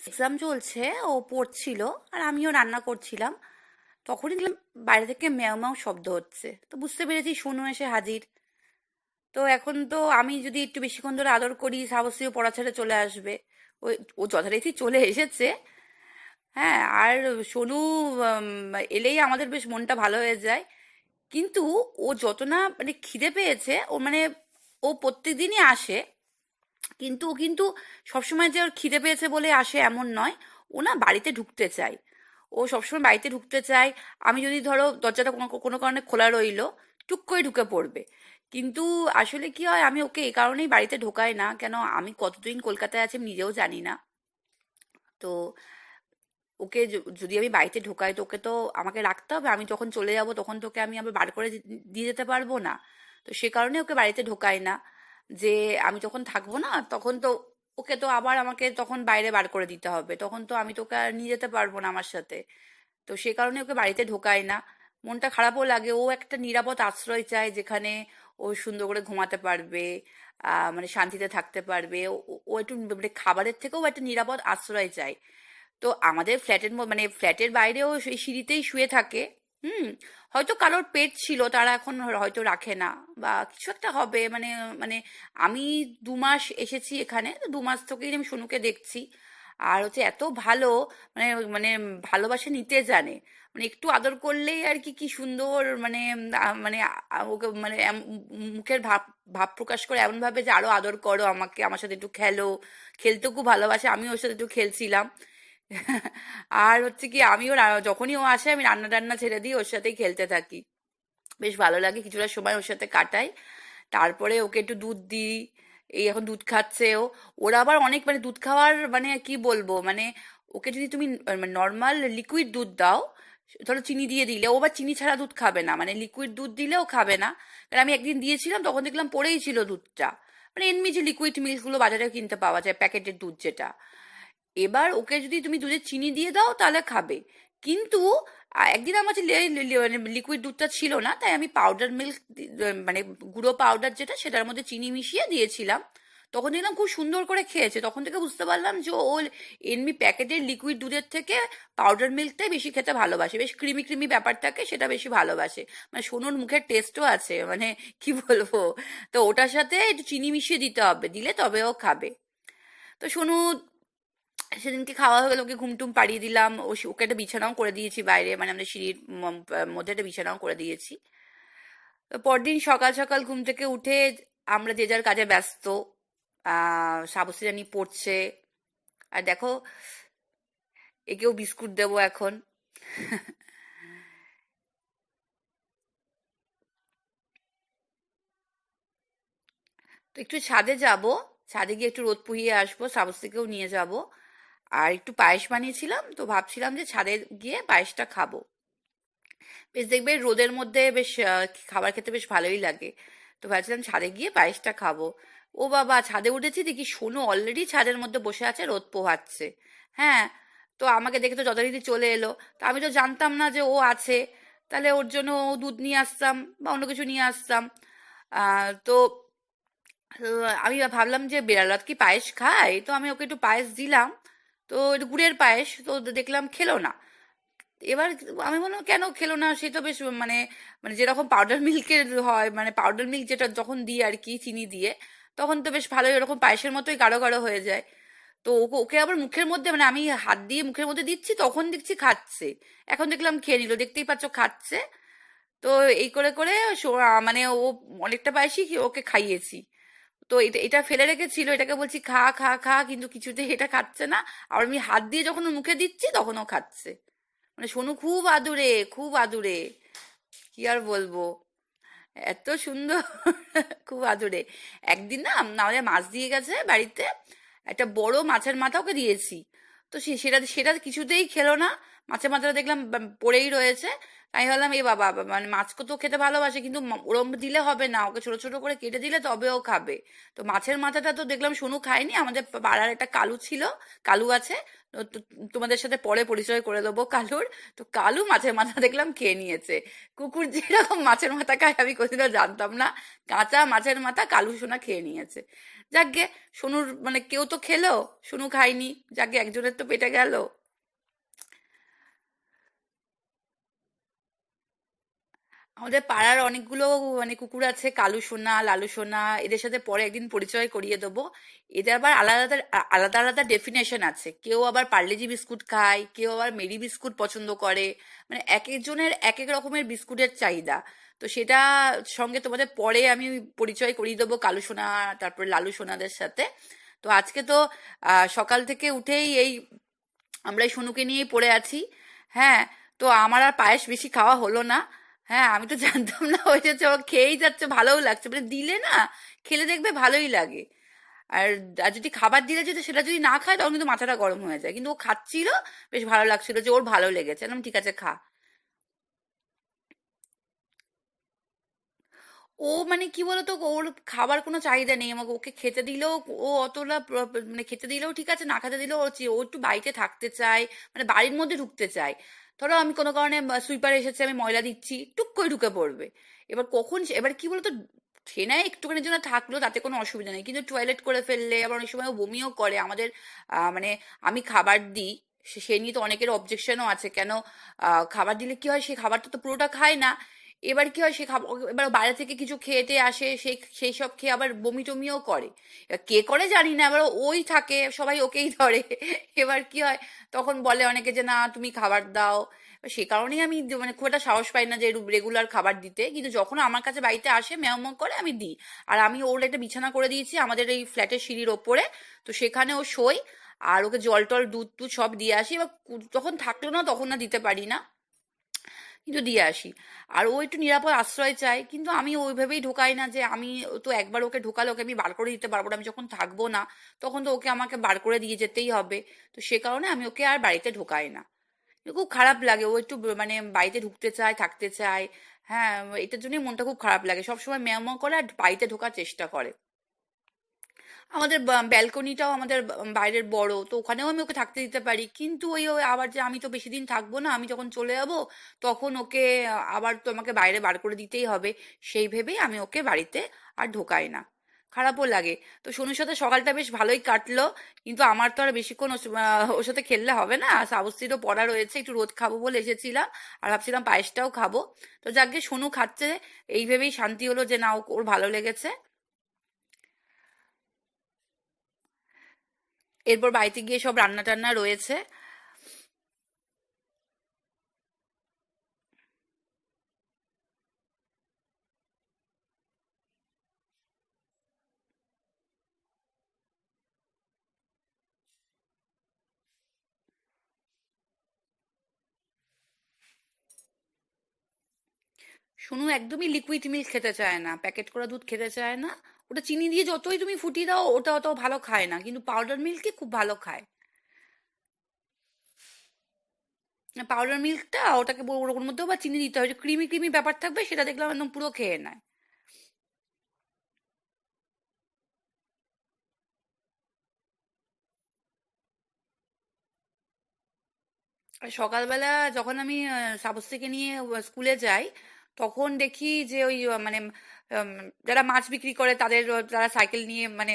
Exam চলছে, ও পড়ছিল আর আমিও রান্না করছিলাম। তখনই দেখলাম বাইরে থেকে ম্যাও ম্যাও শব্দ হচ্ছে। তো বুঝতে পেরেছি শুনু এসে হাজির। তো এখন তো আমি যদি একটু বেশিক্ষণ ধরে আদর করি সাহসীয় পড়া ছেড়ে চলে আসবে। ওই, ও যথারীতি চলে এসেছে। হ্যাঁ আর সোনু এলেই আমাদের বেশ মনটা ভালো হয়ে যায়। কিন্তু ও যত না মানে খিদে পেয়েছে, ও মানে ও প্রত্যেক দিনই আসে। কিন্তু কিন্তু সবসময় যে ওর খিদে পেয়েছে বলে আসে এমন নয়। ও না বাড়িতে ঢুকতে চায়। ও সবসময় বাড়িতে ঢুকতে চায়। আমি যদি ধরো দরজাটা কোনো কারণে খোলা রইল, টুক করে ঢুকে পড়বে। কিন্তু আসলে কি হয়, আমি ওকে এই কারণেই বাড়িতে ঢোকাই না। কেন আমি কতদিন কলকাতায় আছি নিজেও জানি না। তো ওকে যদি আমি বাড়িতে ঢোকাই, তো ওকে তো আমাকে রাখতে হবে। আমি যখন চলে যাব, তখন তোকে আমি আবার বার করে দিয়ে যেতে পারব না। তো সে কারণে ওকে বাড়িতে ঢোকাই না। যে আমি যখন থাকব না, তখন তো ওকে তো আবার আমাকে তখন বাইরে বার করে দিতে হবে। তখন তো আমি তোকে আর নিয়ে যেতে পারব না আমার সাথে। তো সে কারণে ওকে বাড়িতে ঢোকায় না। মনটা খারাপও লাগে। ও একটা নিরাপদ আশ্রয় চায় যেখানে ও সুন্দর করে ঘুমাতে পারবে মানে শান্তিতে থাকতে পারবে। ও ও একটু মানে খাবারের থেকেও একটা নিরাপদ আশ্রয় চায়। তো আমাদের ফ্ল্যাটের মানে ফ্ল্যাটের বাইরেও সেই সিঁড়িতেই শুয়ে থাকে। হুম, হয়তো কারোর পেট ছিল, তারা এখন হয়তো রাখে না, বা কিছু একটা হবে মানে মানে আমি দু মাস এসেছি এখানে, তো মাস থেকেই আমি সোনুকে দেখছি, আর হচ্ছে এত ভালো মানে মানে ভালোবাসা নিতে জানে মানে একটু আদর করলেই আর কি কি সুন্দর মানে মানে ওকে মানে মুখের ভাব ভাব প্রকাশ করে এমন ভাবে যে আরও আদর করো আমাকে, আমার সাথে একটু খেলো, খেলতে খুব ভালোবাসে আমি ওর সাথে একটু খেলছিলাম আর হচ্ছে কি আমিও যখনই ও আসে আমি রান্না টান্না ছেড়ে দিই ওর সাথেই খেলতে থাকি। বেশ ভালো লাগে, কিছুটা সময় ওর সাথে কাটাই। তারপরে ওকে একটু দুধ দিই, এই এখন দুধ খাচ্ছে ও। ওরা আবার অনেক মানে দুধ খাওয়ার মানে কি বলব মানে ওকে যদি তুমি নর্মাল লিকুইড দুধ দাও, ধরো চিনি দিয়ে দিলে, ও আবার চিনি ছাড়া দুধ খাবে না। মানে লিকুইড দুধ দিলেও খাবে না। কারণ আমি একদিন দিয়েছিলাম, তখন দেখলাম পড়েই ছিল দুধটা। মানে এমনি যে লিকুইড মিল্কগুলো বাজারে কিনতে পাওয়া যায়, প্যাকেটের দুধ যেটা। এবার ওকে যদি তুমি দুধে চিনি দিয়ে দাও, তাহলে খাবে। কিন্তু একদিন আমার কাছে লে- লে- লে- মানে লিকুইড দুধটা ছিল না, তাই আমি পাউডার মিল্ক মানে গুঁড়ো পাউডার যেটা, সেটার মধ্যে চিনি মিশিয়ে দিয়েছিলাম। তখন দেখলাম খুব সুন্দর করে খেয়েছে। তখন থেকে বুঝতে পারলাম যে ও এমনি প্যাকেটের লিকুইড দুধের থেকে পাউডার মিল্কটাই বেশি খেতে ভালোবাসে। বেশ ক্রিমি ক্রিমি ব্যাপার থাকে সেটা বেশি ভালোবাসে। মানে সোনুর মুখের টেস্টও আছে মানে কি বলব? তো ওটার সাথে একটু চিনি মিশিয়ে দিতে হবে, দিলে তবে ও খাবে। তো সোনু সেদিনকে খাওয়া হয়ে গেল, ওকে ঘুম টুম পাড়িয়ে দিলাম। ওকে একটা বিছানাও করে দিয়েছি বাইরে মানে আমাদের সিঁড়ির মধ্যে একটা বিছানাও করে দিয়েছি। পরদিন সকাল সকাল ঘুম থেকে উঠে আমরা যে যার কাজে ব্যস্ত আহ সাবসিরানি পড়ছে। আর দেখো, একেও বিস্কুট দেবো এখন। তো একটু ছাদে যাব, ছাদে গিয়ে একটু রোদ পুহিয়ে আসব সাবস্তিকেও নিয়ে যাব। আর একটু পায়েস বানিয়েছিলাম, তো ভাবছিলাম যে ছাদে গিয়ে পায়েসটা খাব। বেশ দেখবে রোদের মধ্যে বেশ খাবার খেতে বেশ ভালোই লাগে। তো ভাবছিলাম ছাদে গিয়ে পায়েসটা খাব। ও বাবা, ছাদে উঠেছি দেখি সোনু অলরেডি ছাদের মধ্যে বসে আছে, রোদ পোহাচ্ছে। হ্যাঁ তো আমাকে দেখে তো যথারীতি চলে এলো। তা আমি তো জানতাম না যে ও আছে। তাহলে ওর জন্য দুধ নিয়ে আসতাম বা অন্য কিছু নিয়ে আসতাম। তো আমি ভাবলাম যে বিড়াল কি পায়েস খায়? তো আমি ওকে একটু পায়েস দিলাম। তো একটু গুড়ের পায়েস তো দেখলাম খেলো না। এবার আমি বললাম, কেন খেলো না? সে তো বেশ মানে মানে যেরকম পাউডার মিল্কের হয় মানে পাউডার মিল্ক যেটা যখন দিই আর কি চিনি দিয়ে, তখন তো বেশ ভালোই এরকম পায়েসের মতোই গাঢ় গাঢ় হয়ে যায়। তো ওকে ওকে আবার মুখের মধ্যে মানে আমি হাত দিয়ে মুখের মধ্যে দিচ্ছি, তখন দেখছি খাচ্ছে। এখন দেখলাম খেয়ে নিল, দেখতেই পাচ্ছ খাচ্ছে। তো এই করে করে মানে ও অনেকটা পায়েসই ওকে খাইয়েছি। তো এটা এটা ফেলে রেখেছিল, এটাকে বলছি খা খা খা, কিন্তু কিছুতে এটা খাচ্ছে না। আর আমি হাত দিয়ে যখন মুখে দিচ্ছি, তখন ও খাচ্ছে। মানে সোনু খুব আদুরে খুব আদুরে। কি আর বলব? এত সুন্দর, খুব আদুরে। একদিন না আমাদের মাছ দিয়ে গেছে বাড়িতে, একটা বড় মাছের মাথা ওকে দিয়েছি। তো সে, সেটা সেটা কিছুতেই খেলো না। মাছের মাথাটা দেখলাম পড়েই রয়েছে। তাই ভাবলাম, এ বাবা মানে মাছকে তো খেতে ভালোবাসে, কিন্তু ওরম দিলে হবে না। ওকে ছোট ছোট করে কেটে দিলে তবে ও খাবে। তো মাছের মাথাটা তো দেখলাম সোনু খায়নি, আমাদের পাড়ার একটা কালু ছিল, কালু আছে। তোমাদের সাথে পরে পরিচয় করে দেবো কালুর। তো কালু মাছের মাথা দেখলাম খেয়ে নিয়েছে। কুকুর যেরকম মাছের মাথা খায়, আমি কোনোদিনও জানতাম না। কাঁচা মাছের মাথা কালু সোনা খেয়ে নিয়েছে। যাকগে সোনুর মানে কেউ তো খেলো, সোনু খায়নি। যাকে একজনের তো পেটে গেল। আমাদের পাড়ার অনেকগুলো মানে কুকুর আছে, কালু সোনা, লালু সোনা, এদের সাথে পরে একদিন পরিচয় করিয়ে দেবো। এদের আবার আলাদা আলাদা আলাদা ডেফিনেশন আছে। কেউ আবার পার্লেজি বিস্কুট খায়, কেউ আবার মেরি বিস্কুট পছন্দ করে। মানে এক একজনের এক এক রকমের বিস্কুটের চাহিদা। তো সেটা সঙ্গে তোমাদের পরে আমি পরিচয় করিয়ে দেবো কালু সোনা, তারপর লালু সোনাদের সাথে। তো আজকে তো সকাল থেকে উঠেই এই আমরা সোনুকে নিয়েই পড়ে আছি। হ্যাঁ তো আমার আর পায়েস বেশি খাওয়া হলো না। হ্যাঁ আমি তো জানতাম না। ওই যে ও খেয়েই যাচ্ছে, ভালোও লাগছে। মানে দিলে না, খেলে দেখবে ভালোই লাগে। আর আর যদি খাবার দিলে যদি সেটা যদি না খায়, তখন কিন্তু মাথাটা গরম হয়ে যায়। কিন্তু ও খাচ্ছিল, বেশ ভালো লাগছিল যে ওর ভালো লেগেছে। ঠিক আছে, খা। ও মানে কি বলতো, ওর খাবার কোনো চাহিদা নেই। আমাকে ওকে খেতে দিলেও, ও অতটা মানে খেতে দিলেও ঠিক আছে, না খেতে দিলেও ও একটু বাড়িতে থাকতে চায় মানে বাড়ির মধ্যে ঢুকতে চায়। ধরো আমি কোনো কারণে সুইপার এসেছে, আমি ময়লা দিচ্ছি, টুক করে ঢুকে পড়বে। এবার কখন এবার কি বলতো সেনায় একটুখানির জন্য থাকল, তাতে কোনো অসুবিধা নেই। কিন্তু টয়লেট করে ফেললে, আবার অনেক সময় বমিও করে, আমাদের মানে আমি খাবার দিই, সে নিয়ে তো অনেকের অবজেকশনও আছে। কেন খাবার দিলে কি হয়, সে খাবারটা তো পুরোটা খায় না। এবার কি হয় সে এবার বাইরে থেকে কিছু খেতে আসে সেই সেই সব খেয়ে আবার বমি টমিও করে। এবার কে করে জানি না, এবার ওই থাকে, সবাই ওকেই ধরে। এবার কি হয়, তখন বলে অনেকে যে, না, তুমি খাবার দাও। সে কারণেই আমি মানে খুব একটা সাহস পাই না যে রেগুলার খাবার দিতে। কিন্তু যখন আমার কাছে বাড়িতে আসে, ম্যাও করে, আমি দিই। আর আমি ওর একটা বিছানা করে দিয়েছি, আমাদের এই ফ্ল্যাটের সিঁড়ির ওপরে। তো সেখানে ও শোয়, আর ওকে জল টল দুধ টুধ সব দিয়ে আসি। এবার তখন থাকল না, তখন না দিতে পারি না। কিন্তু দিয়ে আসি। আর ও একটু নিরাপদ আশ্রয় চায়, কিন্তু আমি ওইভাবেই ঢোকাই না যে আমি তো একবার ওকে ঢোকালে ওকে আমি বার করে দিতে পারব না, আমি যখন থাকব না, তখন তো ওকে আমাকে বার করে দিয়ে যেতেই হবে। তো সে কারণে আমি ওকে আর বাড়িতে ঢোকাই না। খুব খারাপ লাগে, ও একটু মানে বাড়িতে ঢুকতে চায়, থাকতে চায় হ্যাঁ এটার জন্যই মনটা খুব খারাপ লাগে। সবসময় ম্যাও করে আর বাড়িতে ঢোকার চেষ্টা করে। আমাদের ব্যালকনিটাও আমাদের বাইরের বড়, তো ওখানেও আমি ওকে থাকতে দিতে পারি। কিন্তু ওই আবার যে আমি তো বেশি দিন থাকব না, আমি যখন চলে যাব, তখন ওকে আবার তো আমাকে বাইরে বার করে দিতেই হবে। সেই ভেবেই আমি ওকে বাড়িতে আর ঢোকাই না। খারাপও লাগে। তো সোনুর সাথে সকালটা বেশ ভালোই কাটলো, কিন্তু আমার তো আর বেশিক্ষণ ওর সাথে খেললে হবে না। সাবস্ত্রীরও পড়া রয়েছে, একটু রোদ খাব বলে এসেছিলাম, আর ভাবছিলাম পায়েসটাও খাব। তো যাকে সোনু খাচ্ছে, এই ভেবেই শান্তি হলো যে না ওর ভালো লেগেছে। এরপর বাড়িতে গিয়ে সব রান্না টান্না রয়েছে। শুনু একদমই লিকুইড মিল্ক খেতে চায় না প্যাকেট করা দুধ খেতে চায় না। ওটা চিনি দিয়ে যতই তুমি ফুটিয়ে দাও, ওটা অত ভালো খায় না। কিন্তু পাউডার মিল্কই খুব ভালো খায়। পাউডার মিল্কটা ওটাকে ওর মধ্যেও বা চিনি দিতে হয়। ক্রিমি ক্রিমি ব্যাপার থাকবে, সেটা দেখলাম একদম পুরো খেয়ে নেয়। সকালবেলা যখন আমি সাবস্তিকে নিয়ে স্কুলে যাই তখন দেখি যে ওই মানে যারা মাছ বিক্রি করে তাদের তারা সাইকেল নিয়ে মানে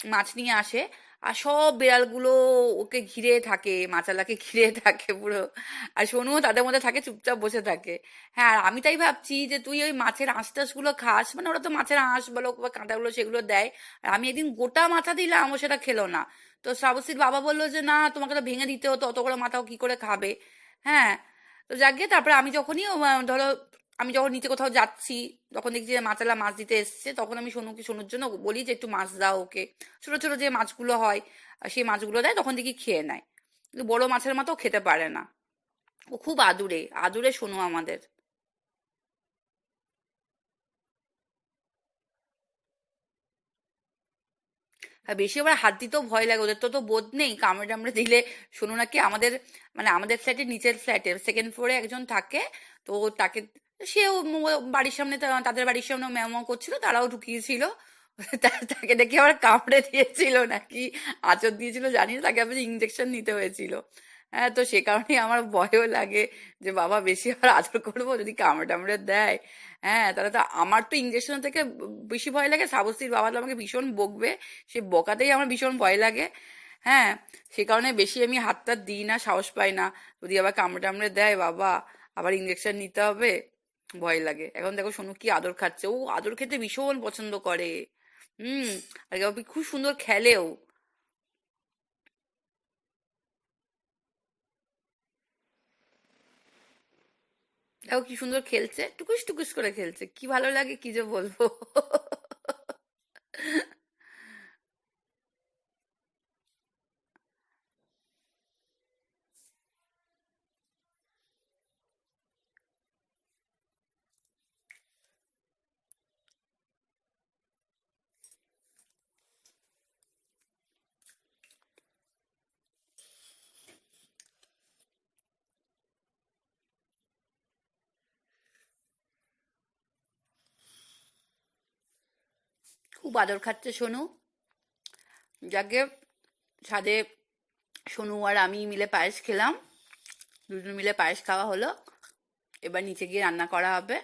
মাছ নিয়ে আসে। আর সব বিড়ালগুলো ওকে ঘিরে থাকে মাচালাকে ঘিরে থাকে পুরো। আর সোনুও তাদের মধ্যে থাকে, চুপচাপ বসে থাকে। হ্যাঁ আর আমি তাই ভাবছি যে তুই ওই মাছের আঁশ টাশগুলো খাস মানে ওরা তো মাছের আঁশ বলো বা কাঁটাগুলো সেগুলো দেয়। আর আমি একদিন গোটা মাথা দিলাম, ও সেটা খেলো না। তো শ্রাবস্তীর বাবা বলল যে, না, তোমাকে তো ভেঙে দিতে হতো, অত বড় মাথাও কি করে খাবে? হ্যাঁ তো যাকে তারপরে আমি যখনই ধরো আমি যখন নিচে কোথাও যাচ্ছি, তখন দেখছি যে মাছালা মাছ দিতে এসছে, তখন আমি সোনুকে, সোনুর জন্য বলি যে একটু মাছ দাও ওকে। ছোট ছোট যে মাছগুলো হয়, সেই মাছগুলো দেয়, তখন দেখি খেয়ে নেয়। কিন্তু বড় মাছের মতো খেতে পারে না। ও খুব আদুরে আদুরে সোনু আমাদের। আর বেশি আবার হাত দিতেও ভয় লাগে, ওদের তো তো বোধ নেই, কামড়ে টামড়ে দিলে শোনো নাকি আমাদের মানে আমাদের ফ্ল্যাটের নিচের ফ্ল্যাটে সেকেন্ড ফ্লোরে একজন থাকে, তো তাকে সেও বাড়ির সামনে তাদের বাড়ির সামনে ম্যাও করছিল, তারাও ঢুকিয়েছিল। তাকে দেখে আবার কামড়ে দিয়েছিল নাকি, আঁচড় দিয়েছিল, জানি না, তাকে আবার ইঞ্জেকশন নিতে হয়েছিল। হ্যাঁ তো সে কারণে আমার ভয়ও লাগে যে, বাবা বেশি আবার আদর করব, যদি কামড়ে টামড়ে দেয়। হ্যাঁ তাহলে তো আমার তো ইঞ্জেকশন থেকে বেশি ভয় লাগে সাবস্তির বাবা তো আমাকে ভীষণ বকবে, সে বকাতেই আমার ভীষণ ভয় লাগে। হ্যাঁ সে কারণে বেশি আমি হাতটা দিই না, সাহস পাই না। যদি আবার কামড়ে টামড়ে দেয়, বাবা, আবার ইঞ্জেকশন নিতে হবে। ভয় লাগে। এখন দেখো সোনু কি আদর খাচ্ছে। ও আদর খেতে ভীষণ পছন্দ করে। হুম, আর খুব সুন্দর খেলেও। দেখো কি সুন্দর খেলছে। টুকুস টুকুস করে খেলছে। কি ভালো লাগে কি যে বলব। খুব আদর খাচ্ছে সোনু। যাকে ছাদে সোনু আর আমি মিলে পায়েস খেলাম। দুজন মিলে পায়েস খাওয়া হলো। এবার নিচে গিয়ে রান্না করা হবে।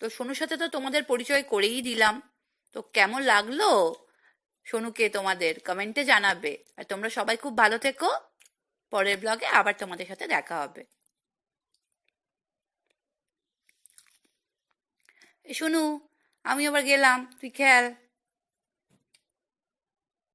তো সোনুর সাথে তো তোমাদের পরিচয় করেই দিলাম। তো কেমন লাগল সোনুকে তোমাদের? কমেন্টে জানাবে। আর তোমরা সবাই খুব ভালো থেকো। পরের ব্লগে আবার তোমাদের সাথে দেখা হবে। সোনু আমি আবার গেলাম। তুই খেয়াল।